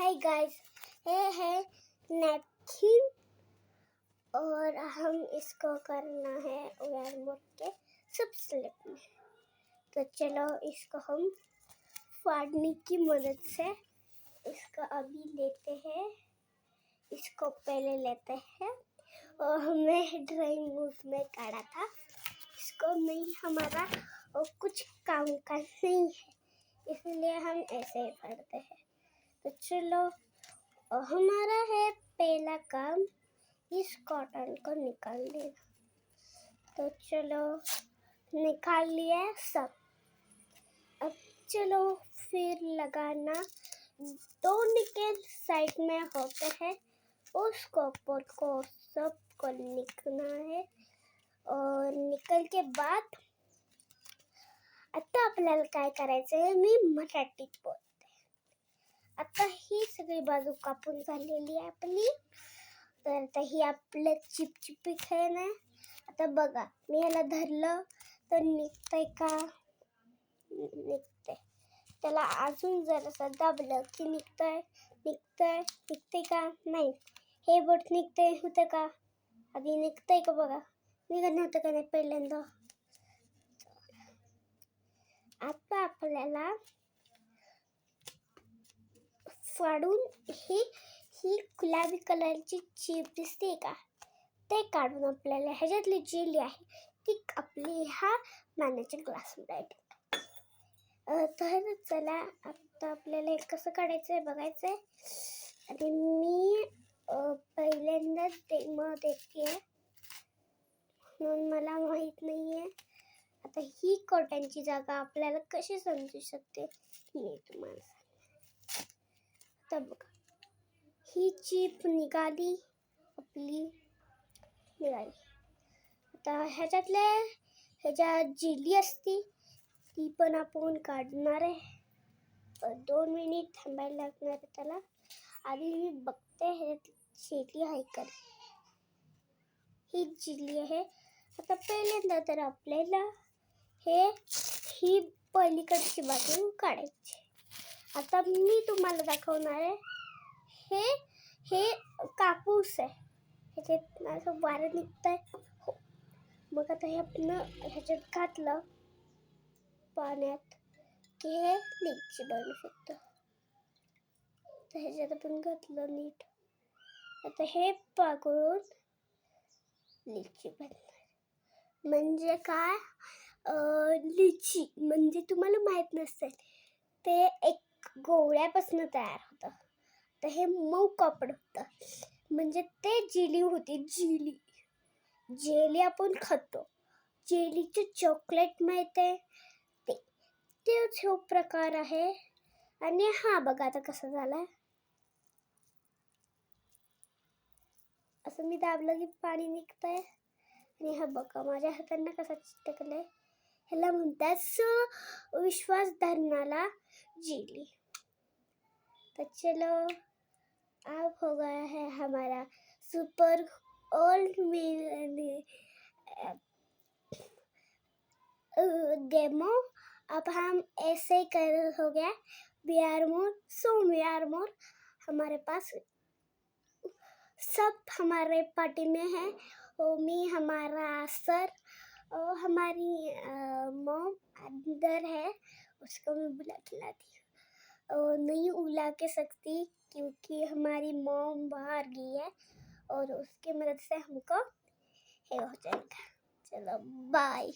Hi guys ये है napkin और हम इसको करना है उड़ान मोड के सब स्लिप में। तो चलो इसको हम फाड़ने की मदद से इसको अभी लेते हैं। इसको पहले लेते हैं। और हमें ड्राइंग बुक में काढ़ा था। इसको नहीं, हमारा और कुछ काम का नहीं है। इसलिए हम ऐसे ही पढ़ते हैं। तो चलो, और हमारा है पहला काम इस कॉटन को निकाल देना। तो चलो, निकाल लिया सब। अब चलो, फिर लगाना। दो निकल साइड में होते हैं उस कॉपर को सबको निकलना है। और निकल के बाद आता आपल्याला काय करायचं आहे मी मराठीत आता ही सगळी बाजू कापून झालेली आहे आपली. तर आता ही आपलं चिपचिपीक आहे आता बघा मी याला धरलं तर निघतंय का? निघतंय. त्याला अजून जरासं दाबलं की निघतंय. निघतंय निघतंय का? नाही. हे बोट निघतंय होतं का? आधी निघतंय का बघा? निघत नव्हतं का नाही पहिल्यांदा? आता आपल्याला फाडून ही ही गुलाबी कलरची चीप दिसते का? ते काढून आपल्याला ह्याच्यातली जेली आहे ती आपली ह्या मानाच्या ग्लासमध्ये टाकायची. तर चला आता आपल्याला हे कसं काढायचं आहे बघायचं आहे आणि मी पहिल्यांदाच डेम देते. म्हणून मला माहीत नाही आहे आता ही कोट्यांची जागा आपल्याला कशी समजू शकते मी तुम्हाला आता बघा. ही चीप निघाली आपली निघाली. आता ह्याच्यातल्या ह्याच्या जिली असती ती पण आपण काढणार आहे. दोन मिनिट थांबायला लागणार आहे त्याला. आधी मी बघते ह्याच्यात शेती आहे का ही जिली आहे. आता पहिल्यांदा तर आपल्याला हे ही पलीकडची बाजू काढायची आता मी तुम्हाला दाखवणार आहे. हे हे कापूस आहे. ह्याच्यात असं वारं निघतंय. हो. मग आता हे आपण ह्याच्यात घातलं पाण्यात की हे लीची बनू शकतं. तर ह्याच्यात आपण घातलं नीट. आता हे पाकळून लिची बनणार. म्हणजे काय? लिची. म्हणजे तुम्हाला माहीत नसेल ते एक गोळ्यापासून तयार होतं. तर हे मऊ कापड होतं. म्हणजे ते जिली होती जिली. जेली आपण खातो. जेलीचे चॉकलेट माहीत आहे? ते तेच हो प्रकार आहे. आणि हा बघा आता कसं झालं असं मी दाबलं की पाणी निघतंय. आणि हा बघा माझ्या हातांना कसा आहे ह्याला म्हणतात विश्वास धरणाला जेली. तो चलो, अब हो गया है हमारा सुपर ओल्ड डेमो अब हम ऐसे कर हो गया. बिहार मोर सो बिहार मोर हमारे पास सब हमारे पार्टी में है. ओमी हमारा सर और हमारी मोम अंदर है, उसको मैं बुला के लाती हूँ। और नहीं उला के सकती क्योंकि हमारी मोम बाहर गई है और उसके मदद से हमको हो जाएगा। चलो बाय